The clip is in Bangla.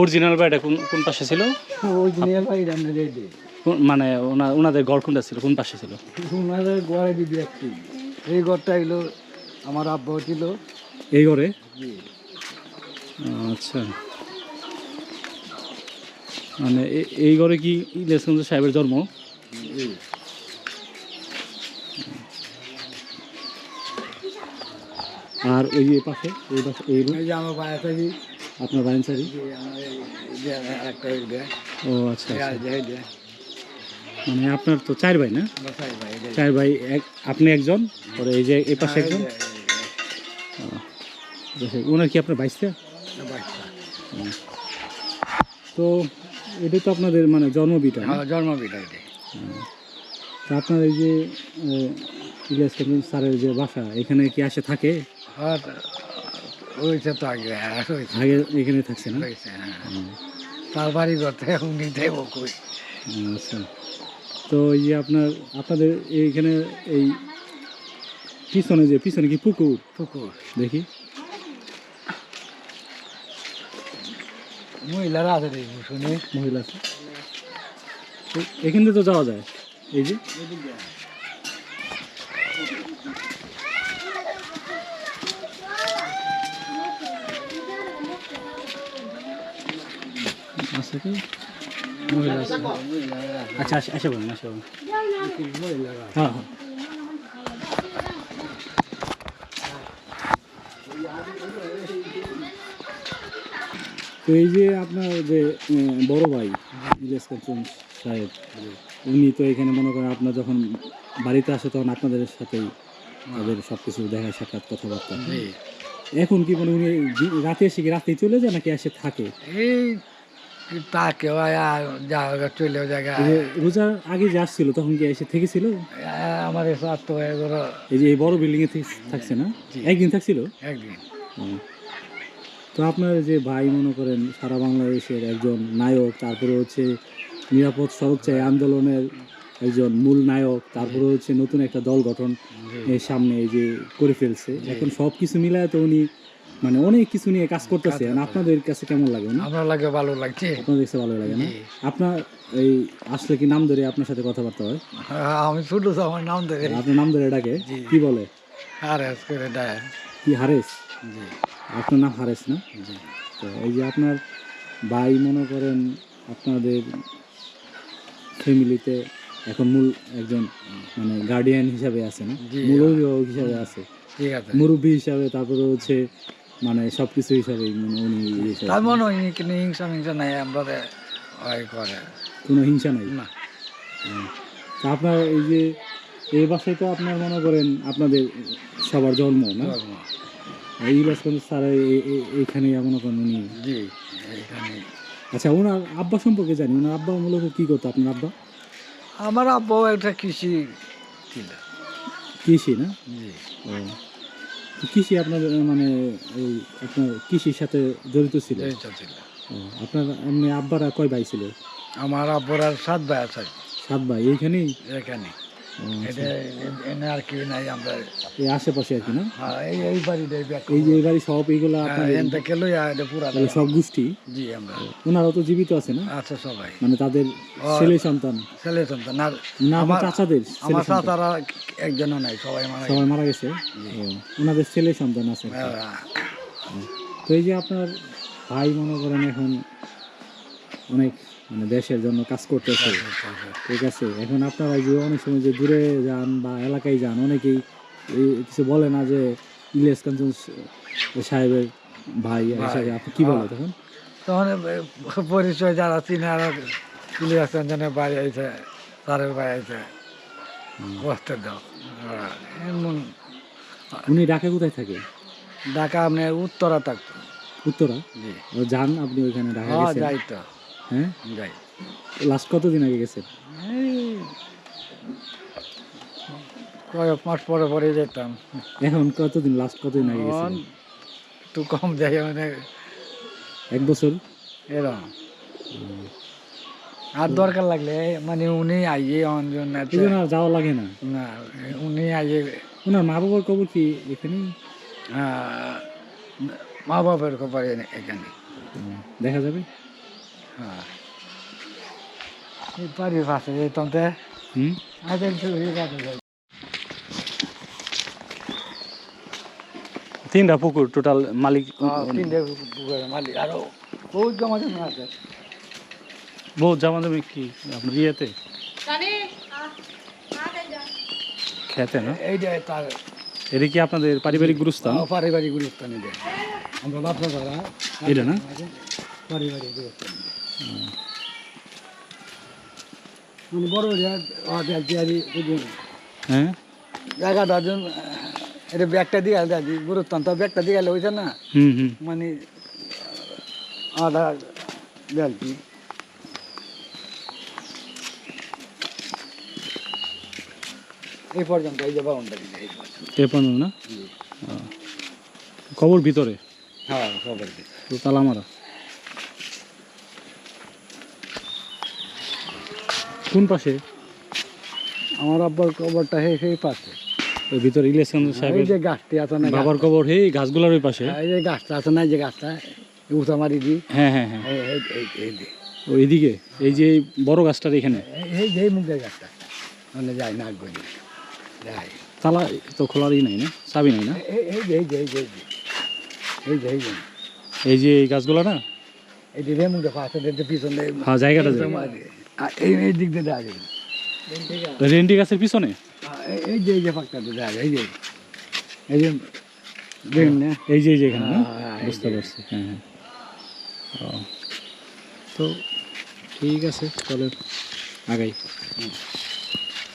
অরিজিনাল বাড়িটা কোন কোন পাশে ছিল? জিনিয়াল ভাই রান্না দিয়ে মানে ওনা ওনাদের গড় কোনটা ছিল? কোন পাশে ছিল? ওনাদের ঘরে দিদি একটি এই ঘরটা হইল আমার আব্বা ছিল এই ঘরে? আচ্ছা। মানে এই ঘরে কি ইলিয়াসগঞ্জ সাহেবের জন্ম? আর ওই পাশে এই পাশে এই এই আমার বাড়ি আপনার এই যে ও আচ্ছা আচ্ছা। মানে আপনার তো চার ভাই না? চার ভাই এক আপনি একজন পরে এই যে এই পাশে একজন? এই যে, আচ্ছা, ওনার কি আপনার বাইশটা তো এটা তো আপনাদের মানে জন্মবিটা? জন্মবিটা এটা আপনার এই যে ইলিয়াস স্যারের যে বাসা এখানে কি আসে থাকে? হ্যাঁ হয়েছে তো আগে হ্যাঁ আগে এখানে থাকছে না? হ্যাঁ। তার বাড়ি করতে এখন নিতে কই আচ্ছা। তো এই আপনার আপনাদের এইখানে এই পিছনে যে পিছনে কি পুকুর? পুকুর। দেখি। মহিলারা আছে রে শুনে। মহিলা আছে। এখান থেকে তো যাওয়া যায়? এই যে? আছে কি? মহিলা আছে। আচ্ছা আসে আসে বলেন আসে বলেন। হ্যাঁ হ্যাঁ। তো এই যে আপনার যে বড় ভাই ইলিয়াস কাঞ্চন সাহেব উনি তো এখানে মনে করেন আপনার যখন বাড়িতে আসে তখন আপনাদের সাথেই তাদের সব কিছু দেখা সাক্ষাৎ কথাবার্তা। এখন কি মানে উনি রাতে এসে কি রাতেই চলে যায় নাকি এসে থাকে? এই তাকে যা চলে জায়গা এই রোজার আগে যে আসছিল তখন কি এসে থেকেছিল? আমার সাথ তো এগুলো এই যে এই বড় বিল্ডিং এ থেকে থাকছে না? একদিন থাকছিল? একদিন। তো আপনার যে ভাই মনে করেন সারা বাংলাদেশের একজন নায়ক তারপরে হচ্ছে নিরাপদ সড়ক চাই আন্দোলনের একজন মূল নায়ক তারপরে হচ্ছে নতুন একটা দল গঠন এর সামনে এই যে করে ফেলছে। এখন সব কিছু মিলায় তো উনি মানে অনেক কিছু নিয়ে কাজ করতেছে আপনাদের কাছে কেমন লাগে না? আমার লাগে ভালো লাগছে। আপনাদের কাছে ভালো লাগে না? আপনার এই আসলে কি নাম ধরে আপনার সাথে কথাবার্তা হয়? হ্যাঁ, আমি তো আমার নাম ধরে। আপনার নাম ধরে ডাকে কি বলে? আর করে কি হারেস? জি। আপনার নাম হারেস না? জি। তো এই যে আপনার ভাই মনে করেন আপনাদের ফ্যামিলিতে এখন মূল একজন মানে গার্ডিয়ান হিসাবে আছে না। মূল অভিভাবক হিসাবে আছে। ঠিক আছে। মুরব্বী হিসাবে তারপরে হচ্ছে মানে সব কিছু হিসাবে মানে উনি তার মনে হয় হিংসা মিংসা নাই আমরা ওই করে। কোনো হিংসা নাই? না। তা আপনার এই যে এই বাসায় তো আপনার মনে করেন আপনাদের সবার জন্ম না? এই বাসগঞ্জ স্যার এইখানে মনে করেন উনি জি আচ্ছা ওনার আব্বা সম্পর্কে জানি ওনার আব্বা মূলত কি করতো আপনার আব্বা? আমার আব্বাও একটা কৃষি ছিল। কৃষি না? জি। কৃষি আপনার মানে এই আপনার কৃষির সাথে জড়িত ছিল? ছিল। আপনার এমনি আব্বারা কয় ভাই ছিল? আমার আব্বার আর সাত ভাই আছে। সাত ভাই এইখানেই? এখানে এটা আর কি নাই আমরা। এই আশেপাশে আর কি না? হ্যাঁ এই এই বাড়িতে এই যে এই বাড়ি সব এইগুলো আপনার এন থেকে এটা পুরা সব গোষ্ঠী? জি আমরা। ওনারাও তো জীবিত আছে না? আচ্ছা সবাই। মানে তাদের ছেলে সন্তান। ছেলে সন্তান। আর না আমার আমার- চাচাদের আমার চাচারা একজনও নাই সবাই মারা সবাই মারা গেছে? ওনাদের ছেলে সন্তান আছে তো এই যে আপনার ভাই মনে করেন এখন অনেক মানে দেশের জন্য কাজ করতেছে। ঠিক আছে? এখন আপনারা যে অনেক সময় যে দূরে যান বা এলাকায় যান অনেকেই কিছু বলে না যে ইলিয়াস কাঞ্চন সাহেবের ভাই হিসাবে আপনি কি বলে তখন? তখন পরিচয় যারা চিনে আর ইলিয়াস চন্দনের বাড়ি আইছে তারের বাড়ি আইছে। বসতে দাও। হ্যাঁ, এমন। উনি ঢাকা কোথায় থাকে? ঢাকা আপনি উত্তরা থাকতো। উত্তরা? জি। ও যান আপনি ওইখানে ঢাকা হ্যাঁ যাই তো। হ্যাঁ যাই লাস্ট কতদিন আগে এই কয়েক মাস পরে পরে যেতাম। এখন কতদিন লাস্ট কতদিন আগে একটু কম যাই মানে এক বছর? এরকম আর দরকার লাগলে মানে উনি আইয়ে অঞ্জন আর যাওয়া লাগে না? না উনি আইয়ে ওনার মা বাবার খবর কি এখানে মা বাবার খবর এখানে। দেখা যাবে? বাড়ির পাশে যেতাম তো হুম? আজ তিনটা পুকুর টোটাল মালিক তিনটে পুকুরের মালিক। আরও বহুত জমা জমি আছে। বহুত জামা জমি কি আপনার ইয়েতে? খেতে না? এইটা তার এটা কি আপনাদের পারিবারিক গুরুস্থান? পারিবারিক গুরুস্থান এটা। আমরা করা এটা না? পারিবারিক গুরুস্থান। মানে বড় হ্যাঁ জায়গাটা জন এটা ব্যাগটা দিয়ে গেল দাদি তো ব্যাগটা দিয়ে গেলে হয়েছে না? মানে আধা গেলছি এই পর্যন্ত এই যে বাউন্ডারি এই পর্যন্ত। না। কবর ভিতরে? হ্যাঁ দিই তো তালা মারা। কোন পাশে। আমার আব্বার কবরটা হে সেই পাশে। ওই ভিতরে ইলেকশন সাহেব এই যে গাছটি আছে না বাবার কবর হে গাছগুলোর ওই পাশে। এই যে গাছটা আছে না এই যে গাছটা উঠা মারি দিই হ্যাঁ হ্যাঁ হ্যাঁ। এই এই এই এই যে। এই এই বড় গাছটার এখানে। এই- এই যে এই মুখের গাছটা। মানে যায় না গলি যায় তালা তো খোলারই নাই না? চাবি নাই না? এই এই যে এই যে এই যে। এই যে এই যে। এই যে এই গাছগুলো না? এই যে মুখে পাশে পিছনে হ্যাঁ জায়গাটা এই এই দিক দিয়ে দেখা যাবে রেন্ডি গাছের পিছনে? এই- এই যে এই যে ফাঁকটাতে দেখা যায় এই যে। এই যে দেখুন না। এই যে এই যে এখানে না? হ্যাঁ, বুঝতে পারছি হ্যাঁ হ্যাঁ। ও। তো ঠিক আছে চলে আগাই।